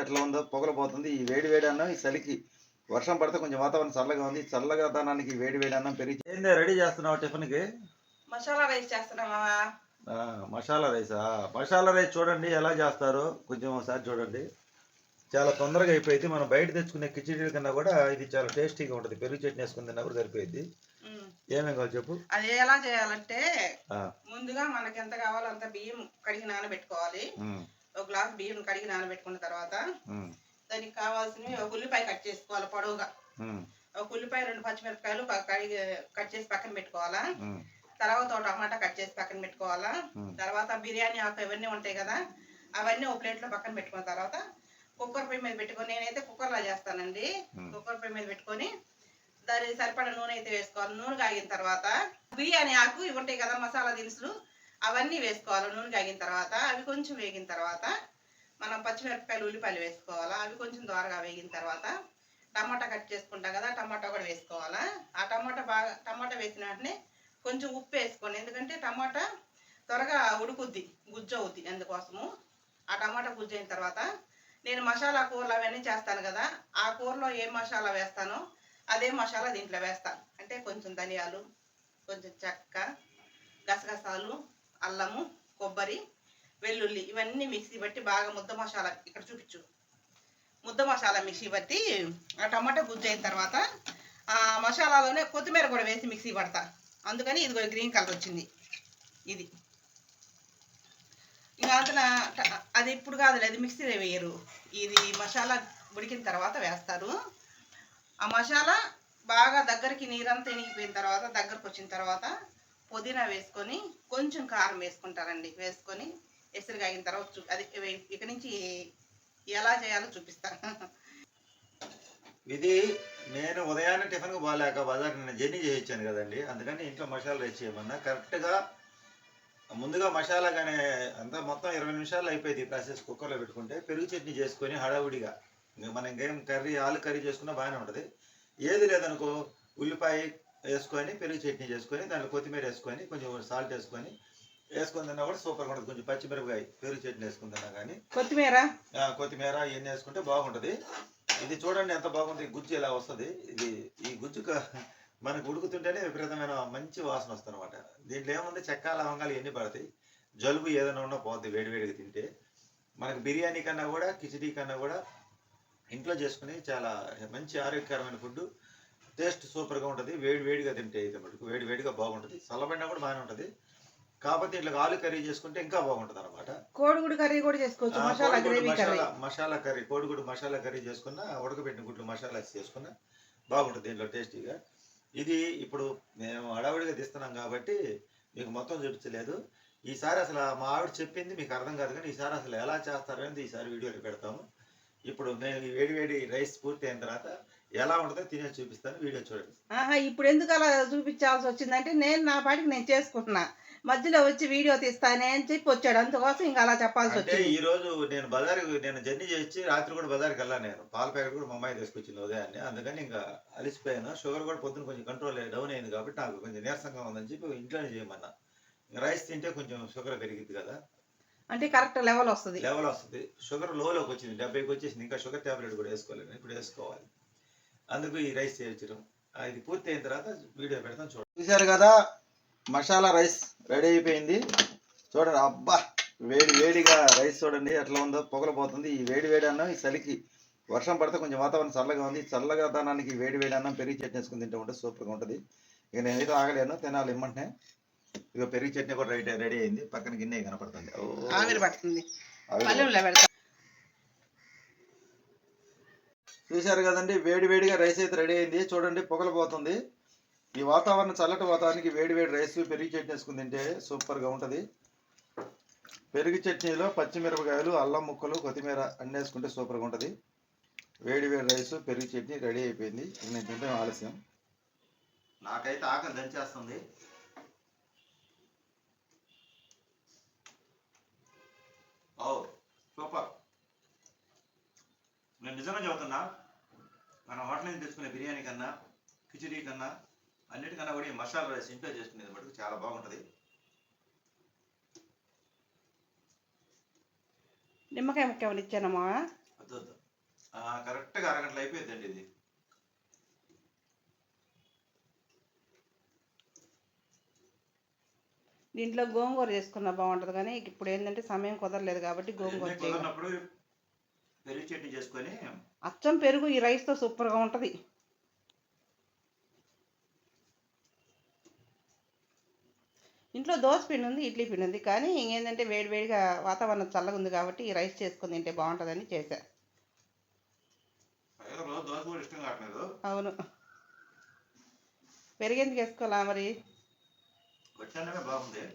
ఎట్లా ఉందో పొగలు పోతుంది. ఈ వేడి వేడి అన్నం ఈ చలికి వర్షం పడితే కొంచెం వాతావరణం చల్లగా ఉంది. చల్లగా దానానికి వేడి వేడి అన్నం పెరిగి ఏందే రెడీ చేస్తున్నావు టిఫిన్కి మసాలా రైస్ చేస్తున్నామా ఆ, మసాలా రైసా? మసాలా రైస్ చూడండి ఎలా చేస్తారో. కొంచెం ఒకసారి చూడండి. చాలా తొందరగా అయిపోయింది. మనం బయట తెచ్చుకునే కిచిడీల కన్నా కూడా ఇది చాలా టేస్టీగా ఉంటుంది. పెరుగు చట్నీ వేసుకుని తిన్నా కూడా సరిపోయింది. ఏమేం కావాలి చెప్పు? అది ఎలా చేయాలంటే ముందుగా మనకి ఎంత కావాలో అంత బియ్యం కడిగి నానబెట్టుకోవాలి. ఒక గ్లాస్ బియ్యం కడిగి నానబెట్టుకున్న తర్వాత దానికి కావాల్సినవి ఒక ఉల్లిపాయ కట్ చేసుకోవాలి పొడవుగా. ఒక ఉల్లిపాయ రెండు పచ్చిమిరపకాయలు కడిగి కట్ చేసి పక్కన పెట్టుకోవాలా? తర్వాత ఒక టమాటా కట్ చేసి పక్కన పెట్టుకోవాలా. తర్వాత బిర్యానీ ఆకు ఇవన్నీ ఉంటాయి కదా అవన్నీ ఒక ప్లేట్లో పక్కన పెట్టుకున్న తర్వాత కుక్కర్ పొయ్యి మీద పెట్టుకొని నేనైతే కుక్కర్లో చేస్తానండి. కుక్కర్ పొయ్యి మీద పెట్టుకొని దానికి సరిపడా నూనె అయితే వేసుకోవాలి. నూనె కాగిన తర్వాత బిర్యానీ ఆకు ఇవి ఉంటాయి కదా మసాలా దినుసులు అవన్నీ వేసుకోవాలి. నూనె కాగిన తర్వాత అవి కొంచెం వేగిన తర్వాత మనం పచ్చిమిరపకాయలు ఉల్లిపాయలు వేసుకోవాలా? అవి కొంచెం దోరగా వేగిన తర్వాత టమాటా కట్ చేసుకుంటాం కదా టమాటా కూడా వేసుకోవాలా? ఆ టమాటా బాగా టమాటా వేసిన వెంటనే కొంచెం ఉప్పు వేసుకోండి. ఎందుకంటే టమాటా త్వరగా ఉడుకుద్ది గుజ్జు అవుద్ది అందుకోసము. ఆ టమాటా గుజ్జు అయిన తర్వాత నేను మసాలా కూరలు అవన్నీ చేస్తాను కదా ఆ కూరలో ఏ మసాలా వేస్తానో అదే మసాలా దీంట్లో వేస్తాను. అంటే కొంచెం ధనియాలు కొంచెం చెక్క గసగసాలు అల్లము కొబ్బరి వెల్లుల్లి ఇవన్నీ మిక్సీ బట్టి బాగా ముద్ద మసాలా ఇక్కడ చూపించు. ముద్ద మసాలా మిక్సీ బట్టి ఆ టమాటా గుజ్జు అయిన తర్వాత ఆ మసాలాలోనే కొత్తిమీర కూడా వేసి మిక్సీ పడతా. అందుకని ఇదిగో గ్రీన్ కలర్ వచ్చింది. ఇది. ఇంకా అతను అది ఇప్పుడు కాదులే అది మిక్సీలో వేయరు. ఇది మసాలా ఉడికిన తర్వాత వేస్తారు. ఆ మసాలా బాగా దగ్గరికి నీరంతా ఇనిగిపోయిన తర్వాత దగ్గరకు వచ్చిన తర్వాత పుదీనా వేసుకొని కొంచెం కారం వేసుకుంటారండి. వేసుకొని ఎసురుగా అయిన తర్వాత చూ అది ఇక నుంచి ఎలా చేయాలో చూపిస్తాను ఇది నేను ఉదయాన్నే టిఫిన్కి బాగాలేక బజార్ నిన్న జర్నీ చేయించాను కదండి. అందుకని ఇంట్లో మసాలా రైస్ చేయమన్నా. కరెక్ట్గా ముందుగా మసాలా కానీ అంతా మొత్తం ఇరవై నిమిషాలు అయిపోయింది ప్రాసెస్ కుక్కర్లో పెట్టుకుంటే. పెరుగు చట్నీ చేసుకొని హడావుడిగా. మనం ఇంకేం కర్రీ ఆలు కర్రీ చేసుకున్నా బాగానే ఉంటుంది. ఏది లేదనుకో ఉల్లిపాయ వేసుకొని పెరుగు చట్నీ చేసుకొని దాంట్లో కొత్తిమీర వేసుకొని కొంచెం సాల్ట్ వేసుకొని వేసుకొని తిన్నా కూడా సూపర్గా ఉంటుంది. కొంచెం పచ్చిమిరపకాయ పెరుగు చట్నీ వేసుకుని తిన్నా కానీ కొత్తిమీర? కొత్తిమీర ఇవన్నీ వేసుకుంటే బాగుంటుంది. ఇది చూడండి ఎంత బాగుంది గుజ్జు ఇలా వస్తుంది. ఇది ఈ గుజ్జు మనకు ఉడుకుతుంటేనే విపరీతమైన మంచి వాసన వస్తుంది అనమాట దీంట్లో ఏముంది? చెక్క లవంగాలు ఇవన్నీ పడతాయి. జలుబు ఏదైనా ఉన్నా పోద్ది వేడివేడిగా తింటే. మనకు బిర్యానీ కన్నా కూడా కిచడీ కన్నా కూడా ఇంట్లో చేసుకుని చాలా మంచి ఆరోగ్యకరమైన ఫుడ్ టేస్ట్ సూపర్గా ఉంటుంది వేడి వేడిగా తింటే అయితే మటుకు వేడి వేడిగా బాగుంటుంది. చల్లబడినా కూడా బాగానే ఉంటుంది. కాకపోతే ఇట్లా ఆలు కర్రీ చేసుకుంటే ఇంకా బాగుంటుంది అనమాట కోడిగుడు కర్రీ కూడా చేసుకోవచ్చు. మసాలా కోడిగుడ్డు gravy curry. Masala masala curry కోడిగుడ్డు మసాలా కర్రీ చేసుకున్న ఉడకబెట్టిన గుడ్లు మసాలా చేసుకున్న బాగుంటుంది దీంట్లో టేస్టీగా. ఇది ఇప్పుడు మేము హడావుడిగా తీస్తున్నాం కాబట్టి మీకు మొత్తం చూపించలేదు. ఈసారి అసలు మా ఆవిడ చెప్పింది మీకు అర్థం కాదు కానీ ఈసారి అసలు ఎలా చేస్తారో అనేది ఈసారి వీడియోలో పెడతాము. ఇప్పుడు నేను ఈ వేడి వేడి రైస్ పూర్తి అయిన తర్వాత ఎలా ఉంటుందో తినేసి చూపిస్తాను వీడియో చూడండి. ఆహా ఇప్పుడు ఎందుకు అలా చూపించాల్సి వచ్చిందంటే నేను నా పాటికి నేను చేసుకుంటున్నా. మధ్యలో వచ్చి వీడియో తీస్తానే అని చెప్పి వచ్చాడు. అందుకోసం ఇంకా అలా చెప్పాల్సి అంటే వచ్చింది. ఈ రోజు నేను బజార్కి నేను జర్నీ చేసి రాత్రి కూడా బజార్కి వెళ్ళాను నేను. పాల ప్యాకెట్ కూడా మా అమ్మాయి తీసుకొచ్చింది ఉదయాన్నే. అందుకని ఇంకా అలిసిపోయాను. షుగర్ కూడా పొద్దున కొంచెం కంట్రోల్ డౌన్ అయింది కాబట్టి నాకు కొంచెం నీరసంగా ఉందని చెప్పి ఇంట్లోనే చేయమన్నా. ఇంకా రైస్ తింటే కొంచెం షుగర్ పెరిగింది కదా. అంటే కరెక్ట్ లెవెల్ వస్తుంది. లెవెల్ వస్తుంది. షుగర్ లోలోకి వచ్చింది. డెబ్బైకి వచ్చేసింది. ఇంకా షుగర్ ట్యాబ్లెట్ కూడా వేసుకోలేదు. ఇప్పుడు వేసుకోవాలి. అందుకు ఈ రైస్ చేయించడం. ఇది పూర్తి అయిన తర్వాత వీడియో పెడతాం చూడండి. చూశారు కదా మసాలా రైస్ రెడీ అయిపోయింది. చూడండి అబ్బా వేడి వేడిగా రైస్ చూడండి ఎట్లా ఉందో పొగలు పోతుంది ఈ వేడి వేడి అన్నం ఈ చలికి వర్షం పడితే కొంచెం వాతావరణం చల్లగా ఉంది. చల్లగా దానానికి వేడి వేడి అన్నం పెరిగి చట్నీ వేసుకుని తింటే ఉంటే సూపర్గా ఉంటుంది. ఇక నేనైతే ఆగలేను తినాలి ఇమ్మంటే. ఇక పెరిగి చట్నీ కూడా రెడీ రెడీ అయింది. పక్కన గిన్నె కనపడుతుంది. ఆవిరి పడుతుంది ఆవిరి పల్లెంలో పెడతా చూశారు కదండి వేడి వేడిగా రైస్ అయితే రెడీ అయింది. చూడండి పొగలు పోతుంది. ఈ వాతావరణం చల్లటి వాతావరణానికి వేడి వేడి రైస్ పెరుగు చట్నీ వేసుకుని తింటే సూపర్గా ఉంటుంది. పెరుగు చట్నీలో పచ్చిమిరపకాయలు అల్లం ముక్కలు కొత్తిమీర అన్నీ వేసుకుంటే సూపర్గా ఉంటుంది. వేడి వేడి రైస్ పెరుగు చట్నీ రెడీ అయిపోయింది. నేను తింటే ఆలస్యం. నాకైతే ఆకలి దంచేస్తుంది. ఓ సూపర్ నేను నిజంగా చెబుతున్నా మనం హోటల్ నుంచి తెచ్చుకునే బిర్యానీ కన్నా కిచడీ కన్నా అన్నిటికన్నా కూడా ఈ మసాలా రైస్ ఇంట్లో చేసుకునేది మటుకు చాలా బాగుంటుంది. నిమ్మకాయ ముక్క ఏమైనా ఇచ్చానమ్మా వద్దు వద్దు. గంటలు అయిపోయిందండి ఇది. దీంట్లో గోంగూర చేసుకున్నా బాగుంటుంది కానీ ఇప్పుడు ఏంటంటే సమయం కుదరలేదు కాబట్టి గోంగూర కుదరనప్పుడు పెరుగు చట్నీ చేసుకొని అచ్చం పెరుగు ఈ రైస్తో సూపర్గా ఉంటుంది. ఇంట్లో దోశ పిండి ఉంది ఇడ్లీ పిండి ఉంది కానీ ఇంకేంటంటే వేడివేడిగా వాతావరణం చల్లగా ఉంది కాబట్టి ఈ రైస్ చేసుకుని తింటే బాగుంటుందని చేశా. అవును. పెరిగేందుకు వేసుకోవాలా మరి?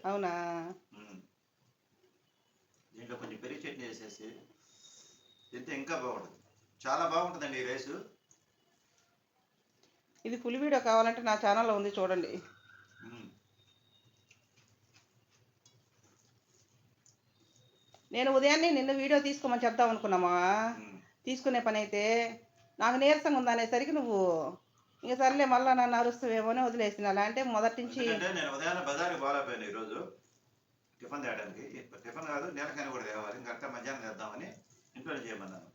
అవునా. దీంట్లో కొంచెం పెరుగు చట్నీ వేసేసి తింటే ఇంకా బాగుంటుంది. చాలా బాగుంటుందండి ఈ రైసు. ఇది ఫుల్ వీడియో కావాలంటే నా ఛానల్లో ఉంది చూడండి. నేను ఉదయాన్నే నిన్న వీడియో తీసుకోమని చెప్దాం అనుకున్నామా. తీసుకునే పని అయితే నాకు నీరసంగా ఉంది అనేసరికి నువ్వు ఇంక సర్లే మళ్ళీ నన్ను అరుస్తావేమో అని వదిలేసిన. అలా అంటే మొదటి నుంచి నేను ఉదయాన్నే బజార్కి ఈరోజు. టిఫిన్ తేయడానికి టిఫిన్ కాదు కూడా తేవాలి. ఇంకా మధ్యాహ్నం తెద్దామని ఇంట్లో చేయమన్నాను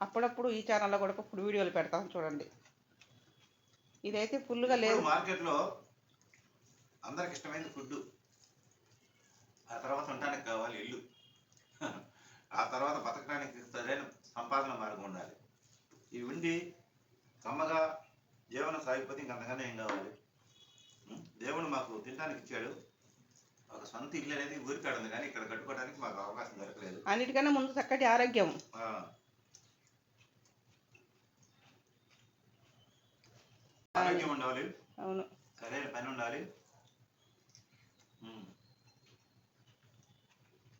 అప్పుడప్పుడు ఈ ఛానల్లో కూడా ఫుడ్ వీడియోలు పెడతాం చూడండి. ఇదైతే ఫుల్గా లేదు. మార్కెట్లో అందరికి ఇష్టమైనది ఫుడ్ ఆ తర్వాత ఉండడానికి కావాలి ఇల్లు. ఆ తర్వాత బతకడానికి సరైన సంపాదన మార్గం ఉండాలి. ఇవి ఉండి కమ్మగా జీవనం సాగిపోతే ఇంక అంతగానే ఏం కావాలి? దేవుడు మాకు తినడానికి ఇచ్చాడు. ఒక సొంత ఇల్లు అనేది ఊరికాడ ఉంది కానీ ఇక్కడ కట్టుకోవడానికి మాకు అవకాశం దొరకలేదు. అన్నిటికన్నా ముందు చక్కటి ఆరోగ్యం. ఆరోగ్యం ఉండాలి. అవును. సరైన పని ఉండాలి.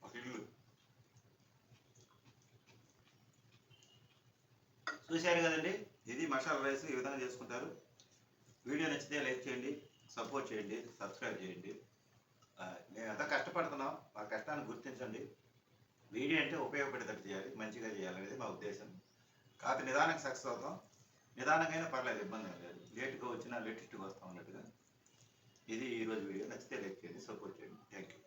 ఒక ఇల్లు. చూశారు కదండి ఇది మసాలా రైస్ ఈ విధంగా చేసుకుంటారు. వీడియో నచ్చితే లైక్ చేయండి. సపోర్ట్ చేయండి సబ్స్క్రైబ్ చేయండి. నేను మేము ఎంత కష్టపడుతున్నాం ఆ కష్టాన్ని గుర్తించండి. వీడియో అంటే ఉపయోగపడేటట్టు చేయాలి మంచిగా చేయాలనేది మా ఉద్దేశం. కాకపోతే నిదానంగా సక్సెస్ అవుతాం. నిదానంగానే పర్లేదు ఇబ్బంది లేదు. లేట్గా వచ్చినా లేటెస్ట్గా వస్తాం అన్నట్టుగా. ఇది ఈరోజు వీడియో. నచ్చితే లైక్ చేయండి సపోర్ట్ చేయండి. Thank you